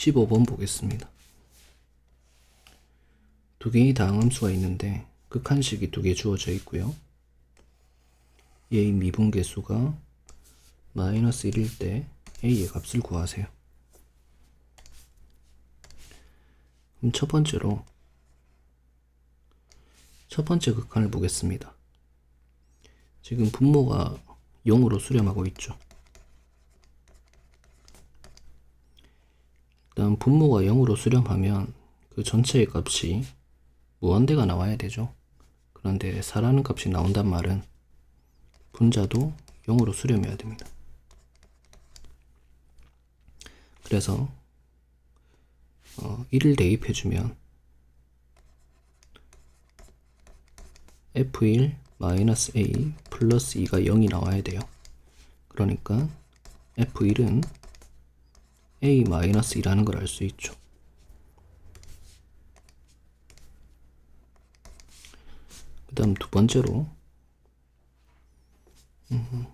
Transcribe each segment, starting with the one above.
15번 보겠습니다. 두 개의 다항함수가 있는데 극한식이 두 개 주어져 있고요. 얘의 미분계수가 마이너스 1일 때 a의 값을 구하세요. 그럼 첫 번째로 첫 번째 극한을 보겠습니다. 지금 분모가 0으로 수렴하고 있죠. 일단 분모가 0으로 수렴하면 그 전체의 값이 무한대가 나와야 되죠. 그런데 4라는 값이 나온단 말은 분자도 0으로 수렴해야 됩니다. 그래서 어, 1을 대입해주면 f1 마이너스 a 플러스 2가 0이 나와야 돼요. 그러니까 f1은 a 마이너스 2라는 걸 알 수 있죠. 그 다음 두 번째로 음,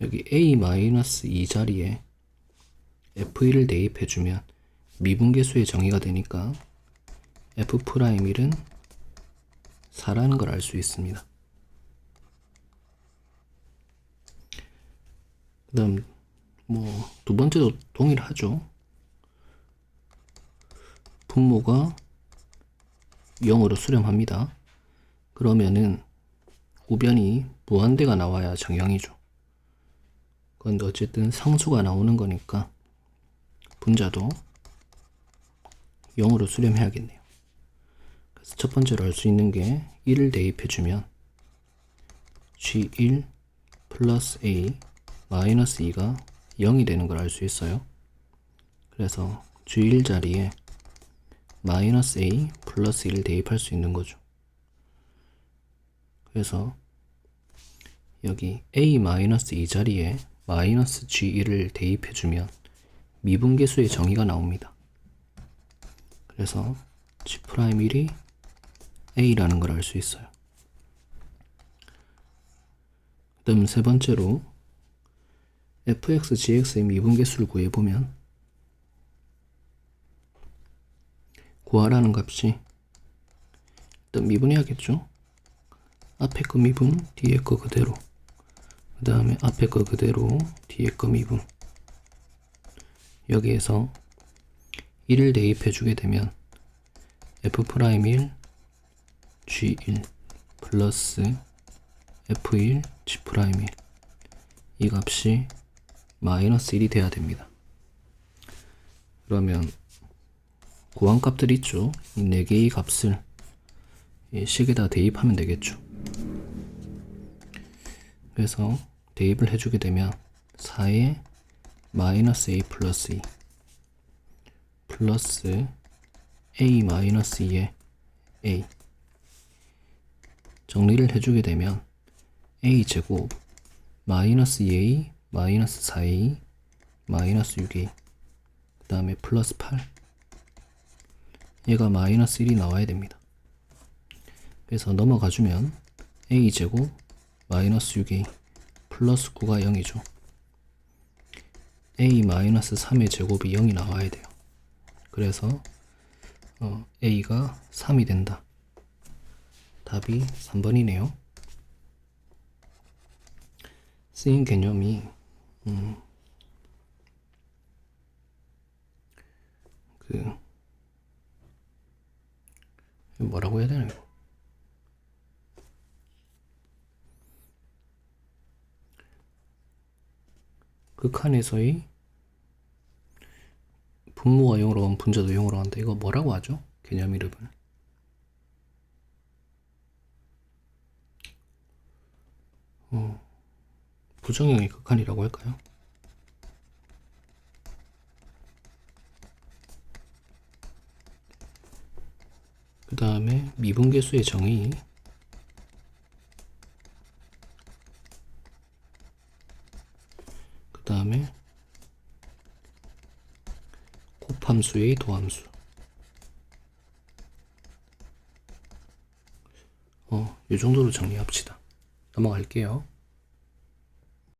여기 a 마이너스 2 자리에 f1을 대입해주면 미분계수의 정의가 되니까 f'1은 4라는 걸 알 수 있습니다. 그 다음 뭐 두 번째도 동일하죠. 분모가 0으로 수렴합니다. 그러면은 우변이 무한대가 나와야 정형이죠. 그런데 어쨌든 상수가 나오는 거니까 분자도 0으로 수렴해야겠네요. 그래서 첫 번째로 알 수 있는 게 1을 대입해주면 G1 플러스 A 마이너스 2가 0이 되는 걸 알 수 있어요. 그래서 G1 자리에 마이너스 A 플러스 1을 대입할 수 있는 거죠. 그래서 여기 A 마이너스 2 자리에 마이너스 G1을 대입해주면 미분계수의 정의가 나옵니다. 그래서 G'1이 A라는 걸 알 수 있어요. 그 다음 세 번째로 fx, gx의 미분계수를 구해보면 구하라는 값이 일단 미분해야겠죠? 앞에 거 미분, 뒤에 거 그대로. 그 다음에 앞에 거 그대로, 뒤에 거 미분. 여기에서 1을 대입해 주게 되면 f'1 g1 플러스 f1 g'1 이 값이 마이너스 1이 돼야 됩니다. 그러면 구한 값들 있죠? 이 4개의 값을 이 식에다 대입하면 되겠죠. 그래서 대입을 해주게 되면 4에 마이너스 a 플러스 2 플러스 a 마이너스 2에 a 정리를 해주게 되면 a 제곱 마이너스 2a 마이너스 4a 마이너스 6a 그 다음에 플러스 8 얘가 마이너스 1이 나와야 됩니다. 그래서 넘어가주면 a 제곱 마이너스 6a 플러스 9가 0이죠. a 마이너스 3의 제곱이 0이 나와야 돼요. 그래서 어, a가 3이 된다. 답이 3번이네요. 쓰인 개념이 음, 그 뭐라고 해야 되나요? 극한에서의 분모가 0으로 가면 분자도 0으로 간다. 이거 뭐라고 하죠? 개념 이름을. 어, 부정형의 극한이라고 할까요? 그 다음에 미분계수의 정의 그 다음에 곱함수의 도함수 어, 이 정도로 정리합시다. 넘어갈게요.